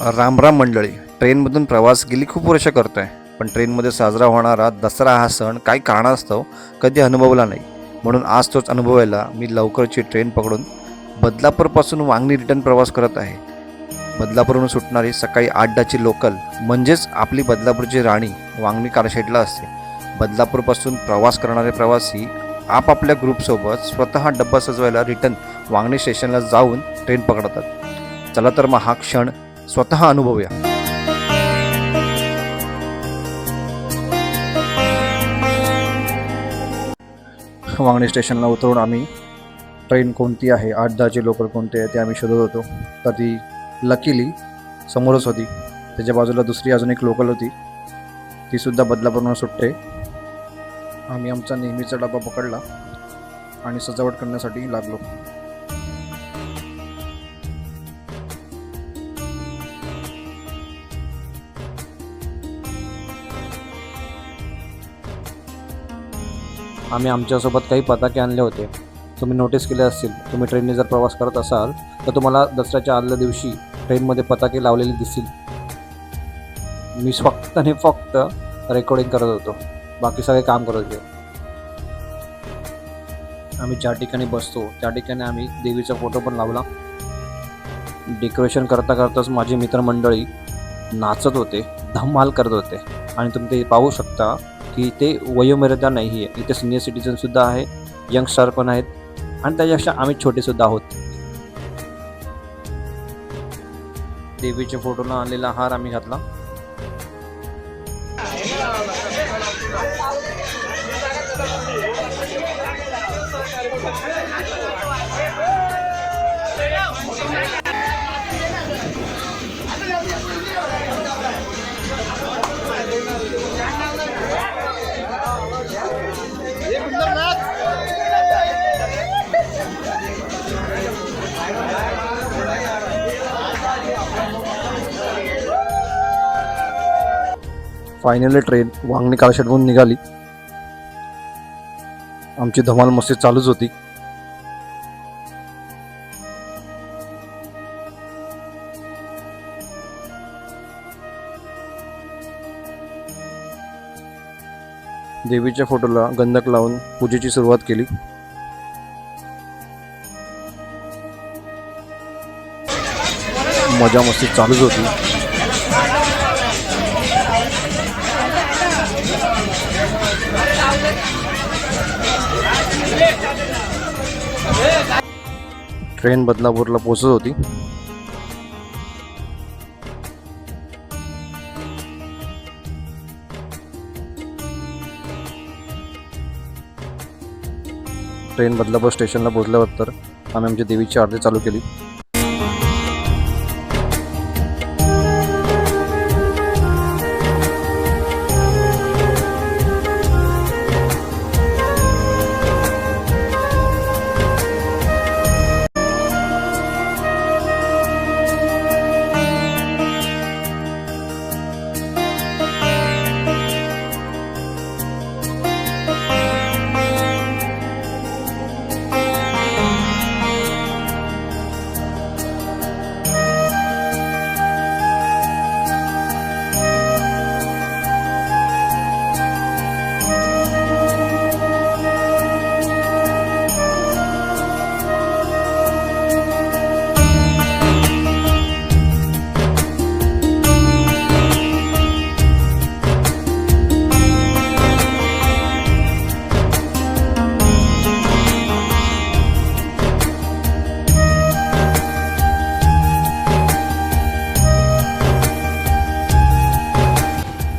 रामराम मंडळी ट्रेनमधून प्रवास गेली खूप वर्ष करतो आहे पण ट्रेनमध्ये साजरा होणारा दसरा हा सण काही कारणास्तव कधी अनुभवला नाही. म्हणून आज तोच अनुभवायला मी लवकरची ट्रेन पकडून बदलापूरपासून वांगणी रिटर्न प्रवास करत आहे. बदलापूरहून सुटणारी सकाळी आठडाची लोकल म्हणजेच आपली बदलापूरची राणी वांगणी कारशेडला असते. बदलापूरपासून प्रवास करणारे प्रवासी आपापल्या ग्रुपसोबत स्वतः डब्बा सजवायला रिटर्न वांगणी स्टेशनला जाऊन ट्रेन पकडतात. चला तर मग हा क्षण स्वतः अनुभवूया. वांगणी स्टेशनला उतरून आम्ही ट्रेन कोणती आहे आठ दहाची लोकल कोणती आहे ते आम्ही शोधत होतो. तर ती लकीली समोरच होती. त्याच्या बाजूला दुसरी अजून एक लोकल होती. तीसुद्धा बदलापूरनं सुटते. आम्ही आमचा नेहमीचा डबा पकडला आणि सजावट करण्यासाठी लागलो. आम्ही आमच्यासोबत काही पताके आणले होते. तुम्ही नोटीस केले असतील. तुम्ही ट्रेनने जर प्रवास करत असाल तर तुम्हाला दसऱ्याच्या आदल्या दिवशी ट्रेनमध्ये पताके लावलेले दिसतील. मी फक्त आणि फक्त रेकॉर्डिंग करत होतो. बाकी सगळे काम करत होते. आम्ही ज्या ठिकाणी बसतो त्या ठिकाणी आम्ही देवीचा फोटो पण लावला. डेकोरेशन करता करताच माझी मित्रमंडळी नाचत होते धमाल करत होते. आणि तुम्ही ते पाहू शकता की ते वयोमर्यादा नाही आहे इथे सिनियर सिटीजनसुद्धा आहे यंगस्टार पण आहेत आणि त्याच्यापेक्षा आम्ही छोटेसुद्धा आहोत. देवीच्या फोटोला आणलेला हार आम्ही घातला. फायनली ट्रेन वांगणी काळशेटहून निघाली. आमची धमाल मस्ती चालूच होती. देवीच्या फोटोला गंधक लावून पूजेची सुरुवात केली. मजा मस्ती चालूच होती. ट्रेन बदलापूरला पोचत होती. ट्रेन बदलापूर स्टेशनला पोचल्यावर आम्ही आमची देवीची आरती चालू केली.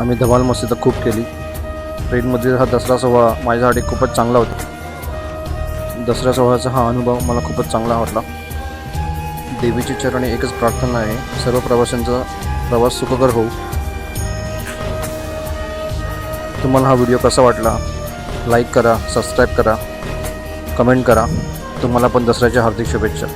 आम्ही धमाल मस्ती तर खूप केली. ट्रेनमध्ये हा दसरा सोहळा माझ्यासाठी खूपच चांगला होता. दसऱ्या सोहळ्याचा हा अनुभव मला खूपच चांगला वाटला. देवीची चरणी एकच प्रार्थना आहे सर्व प्रवाशांचा प्रवास सुखकर होऊ. तुम्हाला हा व्हिडिओ कसा वाटला? लाईक करा सबस्क्राईब करा कमेंट करा. तुम्हाला पण दसऱ्याच्या हार्दिक शुभेच्छा.